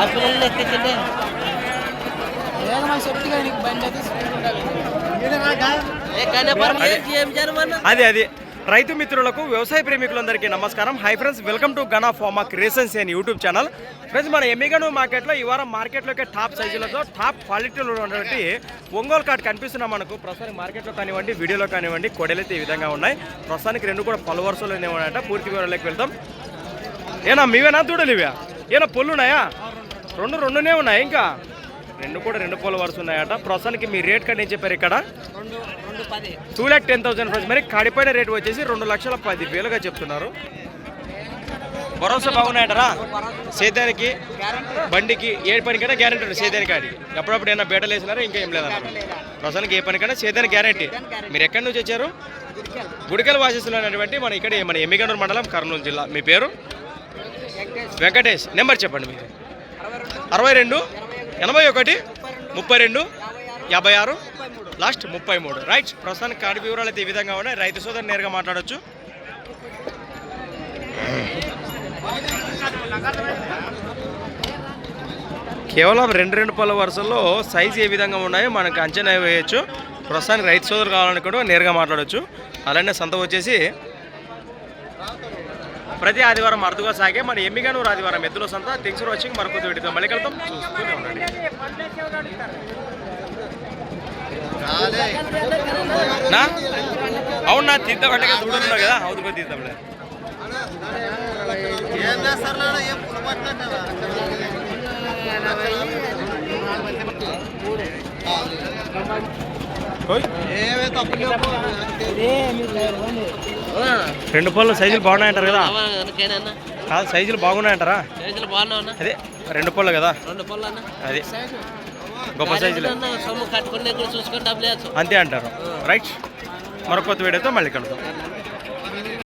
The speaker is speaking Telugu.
ఆ పిల్లలు ఎక్కించండి. అది. అది రైతు మిత్రులకు వ్యవసాయ ప్రేమికులందరికీ నమస్కారం. Hi friends welcome to Gana farm creations అని యూట్యూబ్ ఛానల్ ఫ్రెండ్స్ మన ఎమ్మిగను మార్కెట్లో ఈ వారం మార్కెట్లోకి టాప్ సైజులతో టాప్ క్వాలిటీలో ఉన్నటువంటి ఒంగోలు కార్డ్ కనిపిస్తున్నాం మనకు ప్రస్తుతానికి మార్కెట్లో కానివ్వండి వీడియోలో కానివ్వండి కొడలైతే ఈ విధంగా ఉన్నాయి. ప్రస్తుతానికి రెండు కూడా పలు వరుసలోనే ఉన్నాయట పూర్తి వివరాలకు వెళ్తాం ఏనా మీవేనా దూడలు ఇవే ఏనా పొల్లు ఉన్నాయా? రెండు రెండునే ఉన్నాయి ఇంకా. రెండు కూడా రెండు పొల వరుస ఉన్నాయట. ప్రస్తుతానికి మీ రేట్ కట్ ఏం చెప్పారు ఇక్కడ? Two lakh ten thousand friends మరి కాడిపోయిన రేట్ వచ్చేసి రెండు లక్షల పది వేలుగా చెప్తున్నారు. భరోసా బాగున్నాయటరా సేద్యానికి బండికి ఏ పనికైనా గ్యారెంటీ ఉంది సేద్యానికి ఆడికి ఎప్పుడప్పుడు ఏమైనా బేటలు వేసినారా? ఇంకా ఏం లేదన్న ప్రస్తుతానికి ఏ పనికైనా సేద్యానికి గ్యారెంటీ మీరు ఎక్కడి నుంచి వచ్చారు? గుడికల్ వాసిస్తున్నటువంటి మన ఇక్కడ మన ఎమ్మిగనూరు మండలం కర్నూలు జిల్లా. మీ పేరు? వెంకటేష్ నెంబర్ చెప్పండి మీరు అరవై రెండు ఎనభై ఒకటి ముప్పై రెండు యాభై ఆరు లాస్ట్ ముప్పై మూడు. రైట్ ప్రస్తుతానికి కార్డు వివరాలు అయితే ఈ విధంగా ఉన్నాయి. రైతు సోదరు నేరుగా మాట్లాడవచ్చు కేవలం రెండు రెండు పళ్ళ వరుసల్లో సైజు ఏ విధంగా ఉన్నాయో మనకు అంచనా వేయచ్చు. ప్రస్తుతానికి రైతు సోదరు కావాలని కూడా నేరుగా మాట్లాడవచ్చు అలానే సంత వచ్చేసి ప్రతి ఆదివారం అరుదుగా సాగే మన ఎమ్మిగనూరు ఆదివారం ఎద్దుల సంత థింగ్స్ వాచింగ్ మరొక విడితో మళ్ళీ కలుద్దాం చూస్తూనే ఉండండి నా అవునా తీద్దామంటే చూడనున్నావు కదా అవుతుకో తీద్దాంలే ఓయ్. రెండు పళ్ళు సైజులు బాగున్నాయంటారు కదా. కాదు సైజులు బాగున్నాయంటారా? బాగున్నావు అదే రెండు పళ్ళు కదా. రెండు పళ్ళు అది. గొప్ప సైజులు. సొమ్ము కట్టుకునే చూసుకొని డబ్బులు అంతే అంటారు. రైట్. మరొక వీడియోతో మళ్ళీ కలుద్దాం.